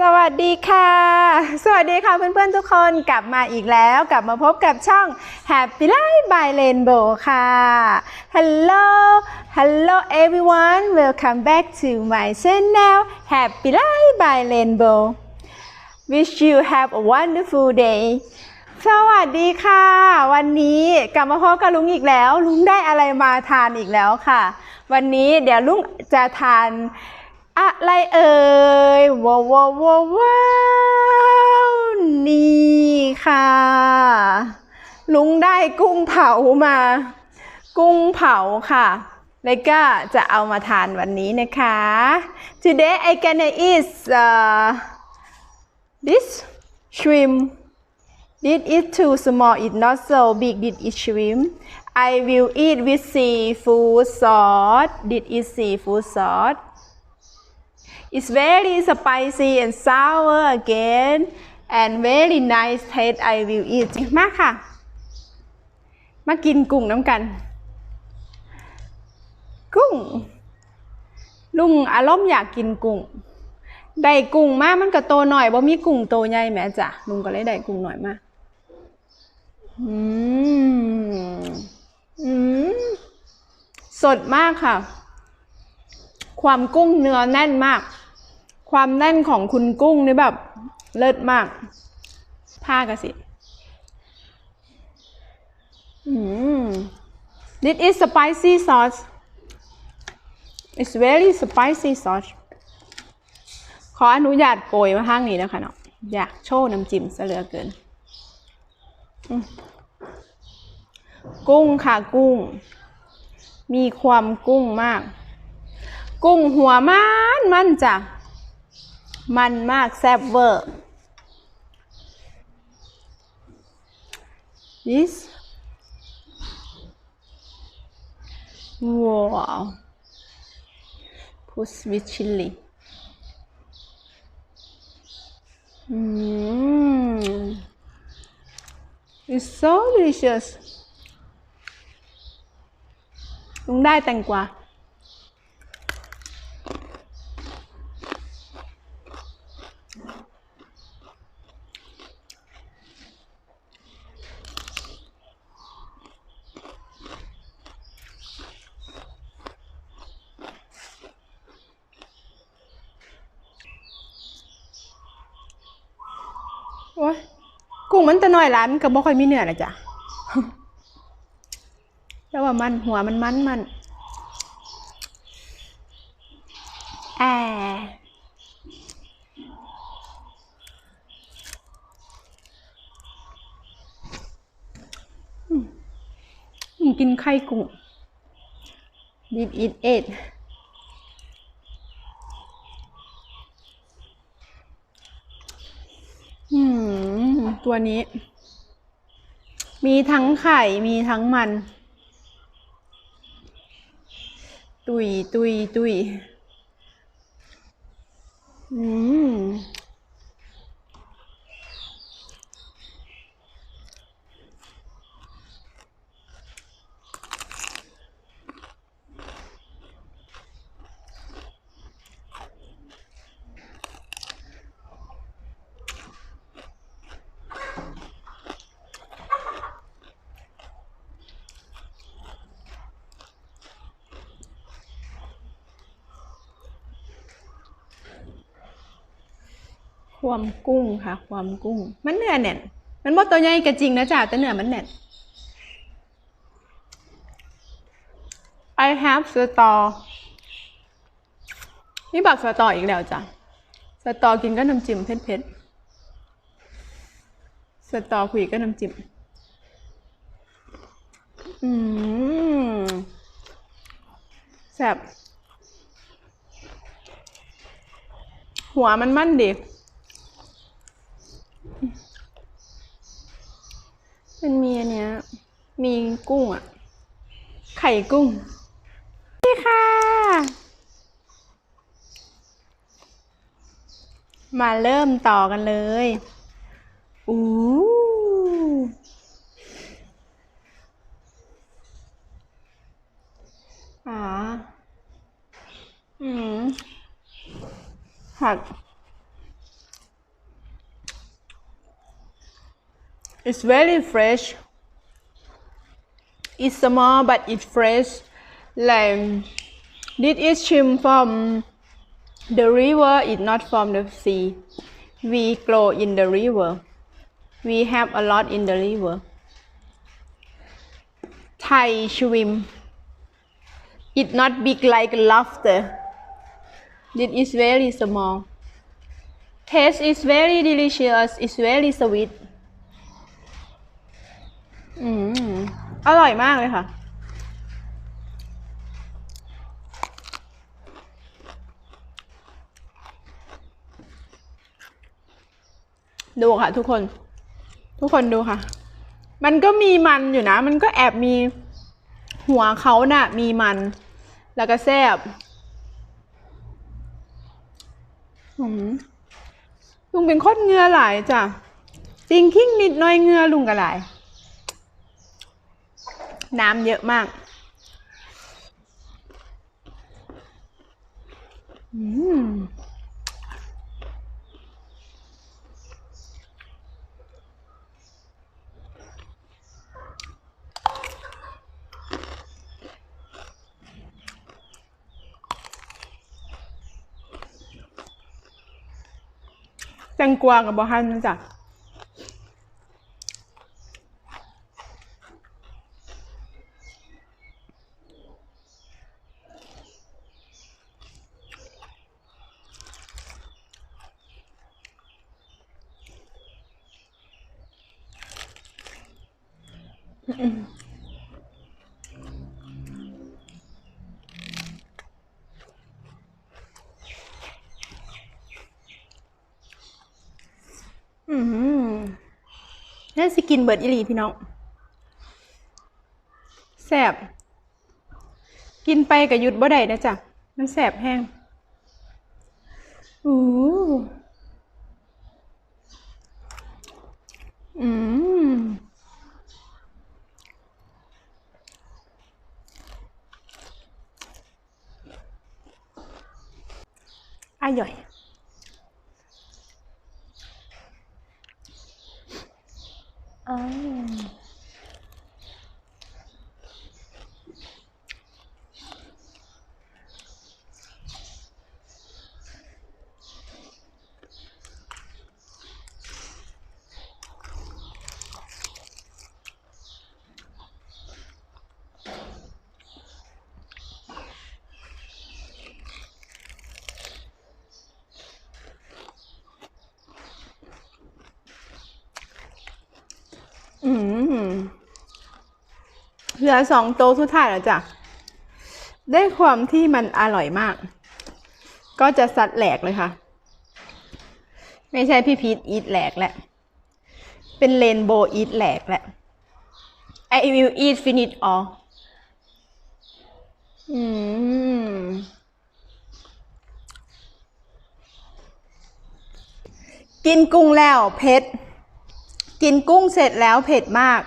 สวัสดีค่ะ สวัสดีค่ะเพื่อนๆทุกคนกลับมาอีกแล้วกลับมาพบกับช่อง Happy Life by Rainbow ค่ะ Hello Hello everyone welcome back to my channel Happy Life by Rainbow Wish you have a wonderful day สวัสดีค่ะ วันนี้กลับมาพบกับลุงอีกแล้ว ลุงได้อะไรมาทานอีกแล้วค่ะ วันนี้เดี๋ยวลุงจะทาน อะไรเอ่ยว้าวว้าวว้าวนี่ค่ะ ลุงได้กุ้งเผามา กุ้งเผาค่ะแล้วก็จะเอามาทานวันนี้นะคะ today I gonna eat uh, this shrimp This is too small, it not so big. This is shrimp. I will eat with seafood sauce. This is seafood sauce. It's very spicy and sour again and very nice taste. I will eat มากค่ะ มากินกุ้งน้ำกัน กุ้ง ลุงอารมณ์อยากกินกุ้ง ได้กุ้งมากมันก็โตหน่อยบ่มีกุ้งโตใหญ่แม่จ้ะลุงก็เลยได้กุ้งหน่อยมากอืม อืม สดมากค่ะ ความกุ้งเนื้อแน่นมาก ความแน่นของคุณกุ้งนี่แบบ เลิศมาก ผ้ากะสิอืม this is spicy sauce it's very spicy sauce ขออนุญาตโกยมาข้างนี้นะคะเนาะอยากโชว์น้ำจิ้มซะเหลือเกิน กุ้งค่ะกุ้ง มีความกุ้งมาก กุ้งหัวมันมันจ้ะ มันมากแซ่บเวอร์ this ว้าว put with chili อืม it's so delicious ลุงได้แตงกวา โอ้ย กุ้งมันแต่น้อยร้านมันก็บ่ค่อยมีเนื้อนะจ๊ะแล้วว่ามันหัวมันมันมันแออืมอืมกินไข่กุ้ง did eat it อืม ตัวนี้ มีทั้งไข่มีทั้งมัน ตุยตุยตุยอืม ความกุ้งค่ะ ความกุ้ง มันเนื้อแน่น มันบ่ตัวใหญ่ก็จริงนะจ๊ะแต่เนื้อมันแน่น I have สตอนี่บักสตออีกแล้วจ้ะสตอกินก็น้ำจิ้มเผ็ดๆสตอคุยก็น้ำจิ้มอืมแซ่บหัวมันมั่นดี มีกุ้งอะ ไข่กุ้ง นี่ค่ะ มาเริ่มต่อกันเลยอู้อ๋ออืมผัก It's very fresh. It's small but it's fresh. Like this is shrimp from the river it's not from the sea. We grow in the river. We have a lot in the river. Thai shrimp. It's not big like lobster. It is very small. Taste is very delicious it's very sweet. อืม อร่อยมากเลยค่ะ ดูค่ะทุกคน ทุกคนดูค่ะ มันก็มีมันอยู่นะ มันก็แอบมีหัวเขาน่ะ มีมัน แล้วก็แซ่บลุงเป็นคนเงือหลายจ้ะติงคิ้งนิดน้อยเงือลุงก็หลาย น้ำเยอะมากอืมแตงกวากับบอฮันนะจ๊ะ อืม น่สิกินเบิร์ดอีหลีพี่น้องแสบกินไปกับยุดบ่ได้นะจ๊ะ มันแสบแห้งอู้อืมอร่อย อ๋อ อืม เหลือสองโต๊ะสุดท้ายแล้วจ้ะได้ความที่มันอร่อยมาก ก็จะซัดแหลกเลยค่ะ ไม่ใช่พี่พีทอีทแหลกแหละ เป็นเรนโบว์อีทแหลกแหละ I will eat finish all อืมกินกุ้งแล้วเผ็ด กินกุ้งเสร็จแล้วเผ็ดมาก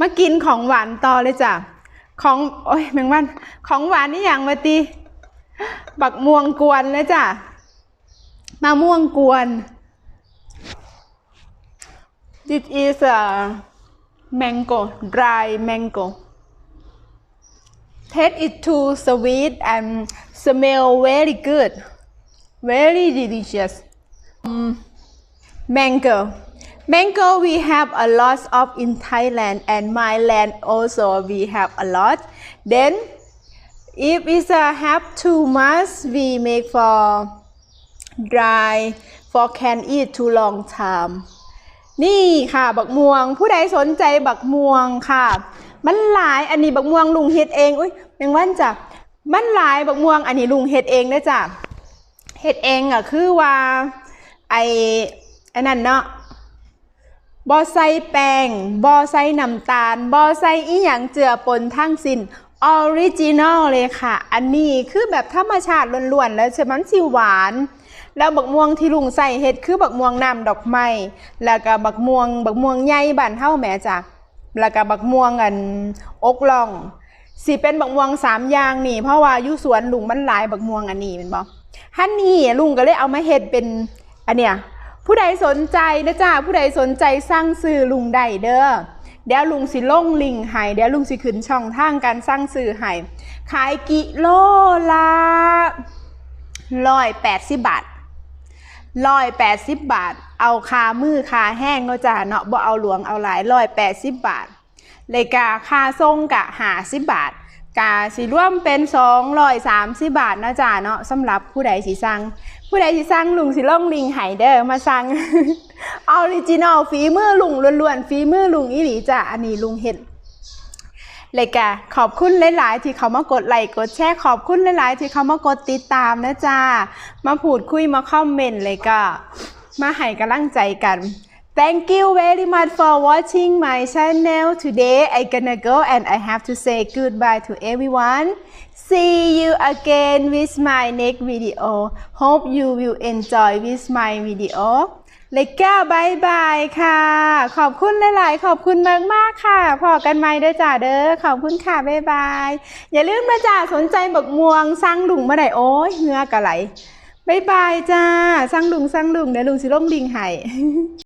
มากินของหวานต่อเลยจ้ะ ของโอ้ยแมงวัน ของหวานนี่อย่างมาตีบักม่วงกวนเลยจ้ะมะม่วงกวน This is a mango dry mango taste it too sweet and smell very good very delicious mango mango we have a lot of in thailand and my land also we have a lot then if it's a have too much we make for dry for can eat too long time นี่ค่ะบักม่วง ผู้ใดสนใจบักม่วงค่ะ มันหลายอันนี้บักม่วงลุงเฮ็ดเองอุ้ยแมงวันจ้ะมันหลายบักม่วงอันนี้ลุงเฮ็ดเองนะจ้ะเฮ็ดเองอะคือว่าไออ้นั่นเนาะ บอใส่แป้งบอใส่น้ำตาลบอใส่อีหยังเจือปนทั้งสิ้นออริจินอลเลยค่ะ อันนี้คือแบบธรรมชาติล้วนๆแล้วใช่ไหมมันสิหวาน แล้วบักม่วงที่ลุงใส่เฮ็ดคือบักม่วงน้ำดอกไม้ แล้วก็บักม่วง บักม่วงใหญ่บานเฮาแม่จ้ะแล้วก็บักม่วงอันอกล่องสิเป็นบักม่วงสามอย่างนี่เพราะว่าอยู่สวนลุงมันหลายบักม่วงอันนี้แมันบ่ฮันนี่ลุงก็เลยเอามาเฮ็ดเป็นอันเนี้ย ผู้ใดสนใจนะจ้าผู้ใดสนใจสร้างซื้อลุงไดเด้อเดี๋ยวลุงสิล่งลิงก์ให้เดี๋ยวลุงสิขึ้นช่องทางการสร้างซื้อให้ขายกิโลละร้อยแปดสิบบาทร้อยแปดสิบบาท เอาคามือคาแห้งเนาะจ้าเนาะบ่เอาหลวงเอาหลายร้อยแปดสิบบาทเลยกาคาส่งกะหาสิบบาท กาสิร่วมเป็นสองร้อยสามสิบบาทนะจ้าเนาะสำหรับผู้ใดสิสั่งผู้ใดสิสั่งลุงสิล่องลิงไหเด้อมาสั่งออริจินอลฝีมือลุงล้วนๆฝีมือลุงอีหลีจ้ะอันนี้ลุงเห็นเลยกะขอบคุณหลาย ๆ ที่เขามากดไลค์กดแชร์ขอบคุณหลาย ๆ ที่เขามากดติดตามนะจ้ามาพูดคุยมาคอมเมนต์เลยก็มาให้กำลังใจกัน Thank you very much for watching my channel today. I gonna go and I have to say goodbye to everyone. See you again with my next video. Hope you will enjoy with my video. เลยก้าบายบายค่ะ ขอบคุณหลาย ๆ ขอบคุณมากมากค่ะ พอกันไหมเด้อจ้าเด้อ ขอบคุณค่ะบายบาย อย่าลืมนะจ้าสนใจบักม่วงสร้างลุงมาได้โอ้ยเงือกะไหลบายบายจ้าสร้างลุงสร้างลุงเดี๋ยวลุงสิลงดิงให้